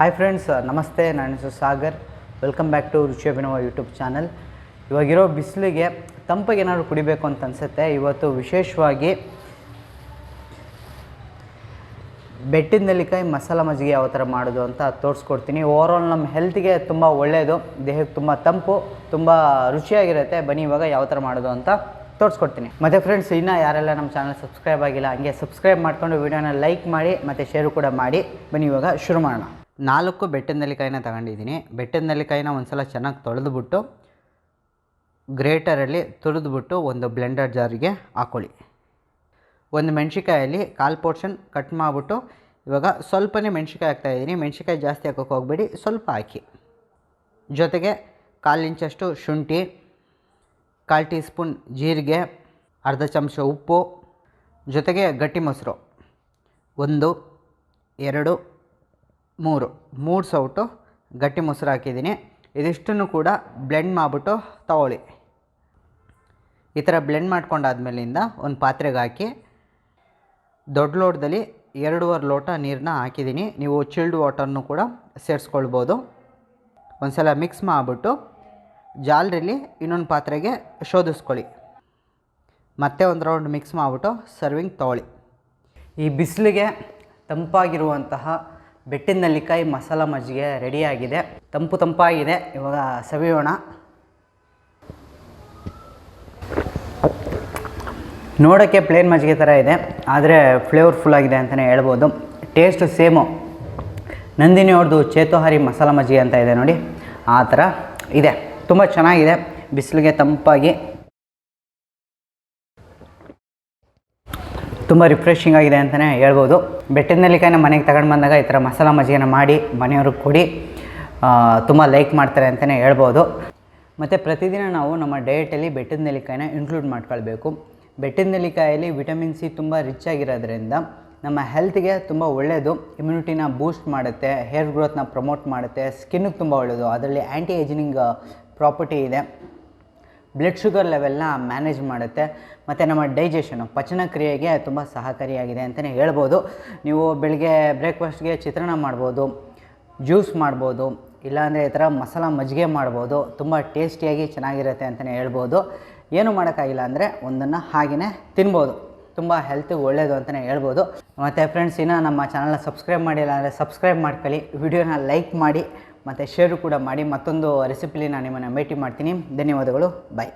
Hi friends ನಮಸ್ತೆ ನನ್ನ ಹೆಸರು ಸಾಗರ್ ವೆಲ್ಕಮ್ ಬ್ಯಾಕ್ ಟು ರುಚಿ ಅಭಿನವ ಯೂಟ್ಯೂಬ್ ಚಾನಲ್ ಇವಾಗಿರೋ ಬಿಸಿಲಿಗೆ ತಂಪಾಗಿ ಏನಾದ್ರು ಕುಡಿಬೇಕು ಅಂತ ಅನಿಸುತ್ತೆ. ಇವತ್ತು ವಿಶೇಷವಾಗಿ ಬೆಟ್ಟಿದ ನೆಲ್ಲಿಕಾಯಿ ಮಸಾಲ ಮಜ್ಜಿಗೆ ಯಾವ ಥರ ಮಾಡೋದು ಅಂತ ತೋರಿಸ್ಕೊಡ್ತೀನಿ. ಓವರಾಲ್ ನಮ್ಮ ಹೆಲ್ತ್ಗೆ ತುಂಬ ಒಳ್ಳೆಯದು ದೇಹಕ್ಕೆ ತುಂಬ ತಂಪು, ತುಂಬ ರುಚಿಯಾಗಿರುತ್ತೆ. ಬನ್ನಿ ಇವಾಗ ಯಾವ ಥರ ಮಾಡೋದು ಅಂತ ತೋರಿಸ್ಕೊಡ್ತೀನಿ. ಮತ್ತು ಫ್ರೆಂಡ್ಸ್ ಇನ್ನೂ ಯಾರೆಲ್ಲ ನಮ್ಮ ಚಾನಲ್ ಸಬ್ಸ್ಕ್ರೈಬ್ ಆಗಿಲ್ಲ, ಹಂಗೆ ಸಬ್ಸ್ಕ್ರೈಬ್ ಮಾಡ್ಕೊಂಡು ವೀಡಿಯೋನ ಲೈಕ್ ಮಾಡಿ, ಮತ್ತು ಶೇರು ಕೂಡ ಮಾಡಿ. ಬನ್ನಿ ಇವಾಗ ಶುರು ಮಾಡೋಣ. ನಾಲ್ಕು ಬೆಟ್ಟದ ನೆಲ್ಲಿಕಾಯಿನ ತಗೊಂಡಿದ್ದೀನಿ. ಬೆಟ್ಟದ ನೆಲ್ಲಿಕಾಯಿನ ಒಂದ್ಸಲ ಚೆನ್ನಾಗಿ ತೊಳೆದುಬಿಟ್ಟು ಗ್ರೇಟರಲ್ಲಿ ತುರಿದ್ಬಿಟ್ಟು ಒಂದು ಬ್ಲೆಂಡರ್ ಜಾರಿಗೆ ಹಾಕ್ಕೊಳ್ಳಿ ಒಂದು ಮೆಣ್ಸಿಕಾಯಲ್ಲಿ ಕಾಲು ಪೋರ್ಷನ್ ಕಟ್ ಮಾಡಿಬಿಟ್ಟು ಇವಾಗ ಸ್ವಲ್ಪನೇ ಮೆಣ್ಸಿಕಾಯಿ ಹಾಕ್ತಾಯಿದ್ದೀನಿ ಮೆಣ್ಸಿಕಾಯಿ ಜಾಸ್ತಿ ಹಾಕೋಕೆ ಹೋಗಬೇಡಿ, ಸ್ವಲ್ಪ ಹಾಕಿ. ಜೊತೆಗೆ ಕಾಲು ಇಂಚಷ್ಟು ಶುಂಠಿ, ಕಾಲು ಟೀ ಸ್ಪೂನ್ ಜೀರಿಗೆ, ಅರ್ಧ ಚಮಚ ಉಪ್ಪು, ಜೊತೆಗೆ ಗಟ್ಟಿ ಮೊಸರು. ಒಂದು, ಎರಡು ಮೂರು ಮೂರು ಸೌಟು ಗಟ್ಟಿ ಮೊಸರು ಹಾಕಿದ್ದೀನಿ. ಇದಿಷ್ಟನ್ನು ಕೂಡ ಬ್ಲೆಂಡ್ ಮಾಡಿಬಿಟ್ಟು ತಗೊಳ್ಳಿ. ಈ ಥರ ಬ್ಲೆಂಡ್ ಮಾಡ್ಕೊಂಡಾದ್ಮೇಲಿಂದ ಒಂದು ಪಾತ್ರೆಗೆ ಹಾಕಿ, ದೊಡ್ಡ ಲೋಟದಲ್ಲಿ ಎರಡೂವರೆ ಲೋಟ ನೀರನ್ನ ಹಾಕಿದ್ದೀನಿ. ನೀವು ಚಿಲ್ಡ್ ವಾಟರ್ನು ಕೂಡ ಸೇರಿಸ್ಕೊಳ್ಬೋದು. ಒಂದು ಸಲ ಮಿಕ್ಸ್ ಮಾಡಿಬಿಟ್ಟು ಜಾಲರಿಲಿ ಇನ್ನೊಂದು ಪಾತ್ರೆಗೆ ಶೋಧಿಸ್ಕೊಳ್ಳಿ. ಮತ್ತೆ ಒಂದು ರೌಂಡ್ ಮಿಕ್ಸ್ ಮಾಡಿಬಿಟ್ಟು ಸರ್ವಿಂಗ್ ತೊಗೊಳ್ಳಿ. ಈ ಬಿಸಿಲಿಗೆ ತಂಪಾಗಿರುವಂತಹ ಬೆಟ್ಟಿನ ನೆಲ್ಲಿಕಾಯಿ ಮಸಾಲ ಮಜ್ಜಿಗೆ ರೆಡಿಯಾಗಿದೆ. ತಂಪು ತಂಪಾಗಿದೆ. ಇವಾಗ ಸವಿಯೋಣ. ನೋಡೋಕ್ಕೆ ಪ್ಲೇನ್ ಮಜ್ಜಿಗೆ ಥರ ಇದೆ. ಆದರೆ ಫ್ಲೇವರ್ಫುಲ್ ಆಗಿದೆ ಅಂತಲೇ ಹೇಳ್ಬೋದು. Taste same. ನಂದಿನಿ ಅವ್ರದ್ದು ಚೇತೋಹಾರಿ ಮಸಾಲ ಮಜ್ಜಿಗೆ ಅಂತ ಇದೆ ನೋಡಿ. ಆ ಥರ ಇದೆ. ತುಂಬ ಚೆನ್ನಾಗಿದೆ. ಬಿಸಿಲಿಗೆ ತಂಪಾಗಿ ತುಂಬ ರಿಫ್ರೆಶಿಂಗ್ ಆಗಿದೆ ಅಂತಲೇ ಹೇಳ್ಬೋದು. ಬೆಟ್ಟದ ನೆಲ್ಲಿಕಾಯಿನ ಮನೆಗೆ ತಗೊಂಡು ಬಂದಾಗ ಈ ಥರ ಮಸಾಲ ಮಜ್ಜಿಗೆನ ಮಾಡಿ ಮನೆಯವ್ರಿಗೆ ಕೊಡಿ. ತುಂಬ ಲೈಕ್ ಮಾಡ್ತಾರೆ ಅಂತಲೇ ಹೇಳ್ಬೋದು. ಮತ್ತು ಪ್ರತಿದಿನ ನಾವು ನಮ್ಮ ಡಯೆಟಲ್ಲಿ ಬೆಟ್ಟದ ನೆಲ್ಲಿಕಾಯಿನ ಇನ್ಕ್ಲೂಡ್ ಮಾಡ್ಕೊಳ್ಬೇಕು. ಬೆಟ್ಟದ ನೆಲ್ಲಿಕಾಯಲ್ಲಿ ವಿಟಮಿನ್ ಸಿ ತುಂಬ ರಿಚ್ ಆಗಿರೋದ್ರಿಂದ ನಮ್ಮ ಹೆಲ್ತ್ಗೆ ತುಂಬ ಒಳ್ಳೆಯದು ಇಮ್ಯುನಿಟಿನ ಬೂಸ್ಟ್ ಮಾಡುತ್ತೆ ಹೇರ್ ಗ್ರೋತ್ನ ಪ್ರಮೋಟ್ ಮಾಡುತ್ತೆ ಸ್ಕಿನ್ನಿಗೆ ತುಂಬ ಒಳ್ಳೆಯದು ಅದರಲ್ಲಿ ಆ್ಯಂಟಿ ಏಜಿನಿಂಗ್ ಪ್ರಾಪರ್ಟಿ ಇದೆ. ಬ್ಲಡ್ ಶುಗರ್ ಲೆವೆಲ್ನ ಮ್ಯಾನೇಜ್ ಮಾಡುತ್ತೆ. ಮತ್ತು ನಮ್ಮ ಡೈಜೆಷನು ಪಚನ ಕ್ರಿಯೆಗೆ ತುಂಬ ಸಹಕಾರಿಯಾಗಿದೆ ಅಂತಲೇ ಹೇಳ್ಬೋದು. ನೀವು ಬೆಳಗ್ಗೆ ಬ್ರೇಕ್ಫಾಸ್ಟ್ಗೆ ಚಿತ್ರಾನ್ನ ಮಾಡ್ಬೋದು ಜ್ಯೂಸ್ ಮಾಡ್ಬೋದು, ಇಲ್ಲಾಂದರೆ ಈ ಥರ ಮಸಾಲ ಮಜ್ಜಿಗೆ ಮಾಡ್ಬೋದು. ತುಂಬ ಟೇಸ್ಟಿಯಾಗಿ ಚೆನ್ನಾಗಿರುತ್ತೆ ಅಂತಲೇ ಹೇಳ್ಬೋದು. ಏನು ಮಾಡೋಕ್ಕಾಗಿಲ್ಲ ಅಂದರೆ ಒಂದನ್ನು ಹಾಗೆಯೇ ತಿನ್ಬೋದು. ತುಂಬ ಹೆಲ್ತಿಗೆ ಒಳ್ಳೆಯದು ಅಂತಲೇ ಹೇಳ್ಬೋದು. ಮತ್ತು ಫ್ರೆಂಡ್ಸ್ ಇನ್ನೂ ನಮ್ಮ ಚಾನಲ್ನ ಸಬ್ಸ್ಕ್ರೈಬ್ ಮಾಡಿಲ್ಲ ಅಂದರೆ ಸಬ್ಸ್ಕ್ರೈಬ್ ಮಾಡ್ಕೊಳ್ಳಿ. ವಿಡಿಯೋನ ಲೈಕ್ ಮಾಡಿ. ಮತ್ತು ಶೇರು ಕೂಡ ಮಾಡಿ ಮತ್ತೊಂದು ರೆಸಿಪಿಲಿ ನಾನು ನಿಮ್ಮನ್ನು ಭೇಟಿ ಮಾಡ್ತೀನಿ. ಧನ್ಯವಾದಗಳು. ಬಾಯ್